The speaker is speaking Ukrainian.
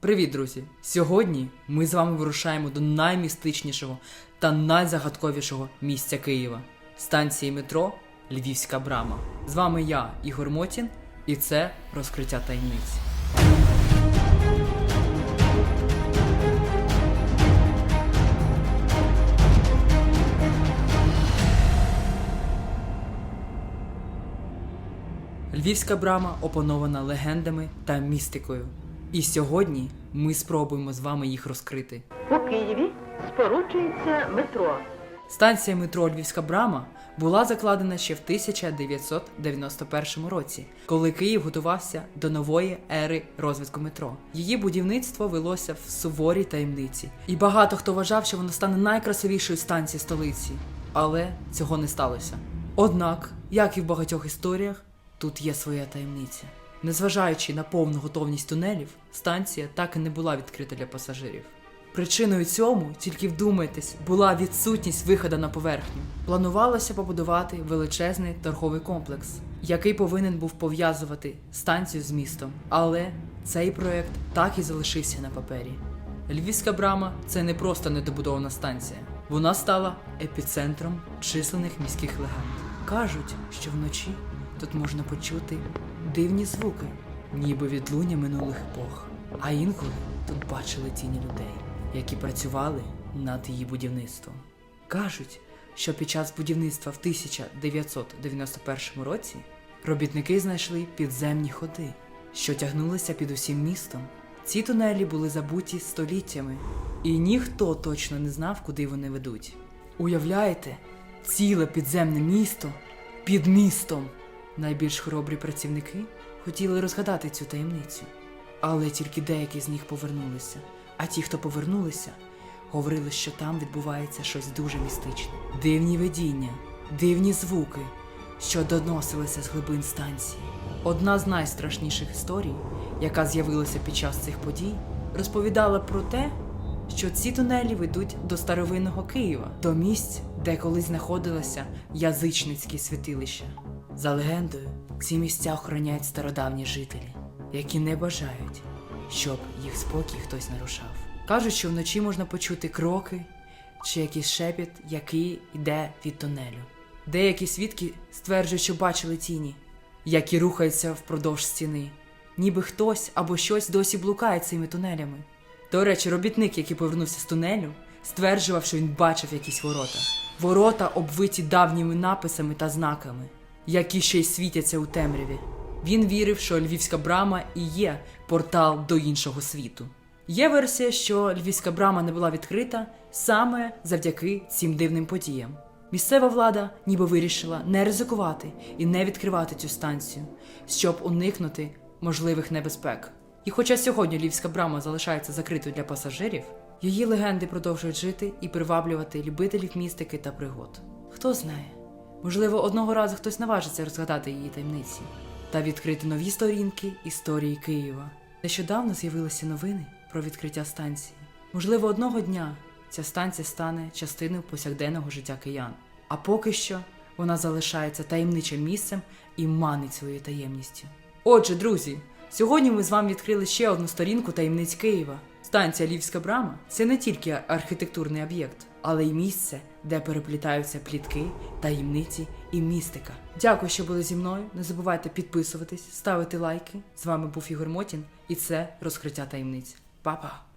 Привіт, друзі! Сьогодні ми з вами вирушаємо до наймістичнішого та найзагадковішого місця Києва станції метро Львівська Брама. З вами я, Ігор Мотін, і це розкриття таємниць. Львівська брама опанована легендами та містикою. І сьогодні ми спробуємо з вами їх розкрити. У Києві споруджується метро. Станція метро Львівська брама була закладена ще в 1991 році, коли Київ готувався до нової ери розвитку метро. Її будівництво велося в суворій таємниці, і багато хто вважав, що вона стане найкрасивішою станцією столиці. Але цього не сталося. Однак, як і в багатьох історіях, тут є своя таємниця. Незважаючи на повну готовність тунелів, станція так і не була відкрита для пасажирів. Причиною цьому, тільки вдумайтесь, була відсутність виходу на поверхню. Планувалося побудувати величезний торговий комплекс, який повинен був пов'язувати станцію з містом. Але цей проект так і залишився на папері. Львівська брама це не просто недобудована станція. Вона стала епіцентром численних міських легенд. Кажуть, що вночі тут можна почути дивні звуки, ніби відлуння минулих епох. А інколи тут бачили тіні людей, які працювали над її будівництвом. Кажуть, що під час будівництва в 1991 році робітники знайшли підземні ходи, що тягнулися під усім містом. Ці тунелі були забуті століттями, і ніхто точно не знав, куди вони ведуть. Уявляєте, ціле підземне місто під містом. Найбільш хоробрі працівники хотіли розгадати цю таємницю, але тільки деякі з них повернулися. А ті, хто повернулися, говорили, що там відбувається щось дуже містичне. Дивні видіння, дивні звуки, що доносилися з глибин станції. Одна з найстрашніших історій, яка з'явилася під час цих подій, розповідала про те, що ці тунелі ведуть до старовинного Києва, до місць, де колись знаходилося язичницькі святилища. За легендою, ці місця охороняють стародавні жителі, які не бажають, щоб їх спокій хтось нарушав. Кажуть, що вночі можна почути кроки чи якийсь шепіт, який йде від тунелю. Деякі свідки стверджують, що бачили тіні, які рухаються впродовж стіни, ніби хтось або щось досі блукає цими тунелями. До речі, робітник, який повернувся з тунелю, стверджував, що він бачив якісь ворота. Ворота обвиті давніми написами та знаками, які ще й світяться у темряві. Він вірив, що львівська брама і є портал до іншого світу. Є версія, що львівська брама не була відкрита саме завдяки цим дивним подіям. Місцева влада ніби вирішила не ризикувати і не відкривати цю станцію, щоб уникнути можливих небезпек. І хоча сьогодні Львівська брама залишається закритою для пасажирів, її легенди продовжують жити і приваблювати любителів містики та пригод. Хто знає, можливо, одного разу хтось наважиться розгадати її таємниці та відкрити нові сторінки історії Києва. Нещодавно з'явилися новини про відкриття станції. Можливо, одного дня ця станція стане частиною повсякденного життя киян. А поки що вона залишається таємничим місцем і манить своєю таємністю. Отже, друзі, сьогодні ми з вами відкрили ще одну сторінку таємниць Києва. Станція Львівська брама це не тільки архітектурний об'єкт, але й місце, де переплітаються плітки, таємниці і містика. Дякую, що були зі мною. Не забувайте підписуватись, ставити лайки. З вами був Ігор Мотін, і це розкриття таємниць. Па-па!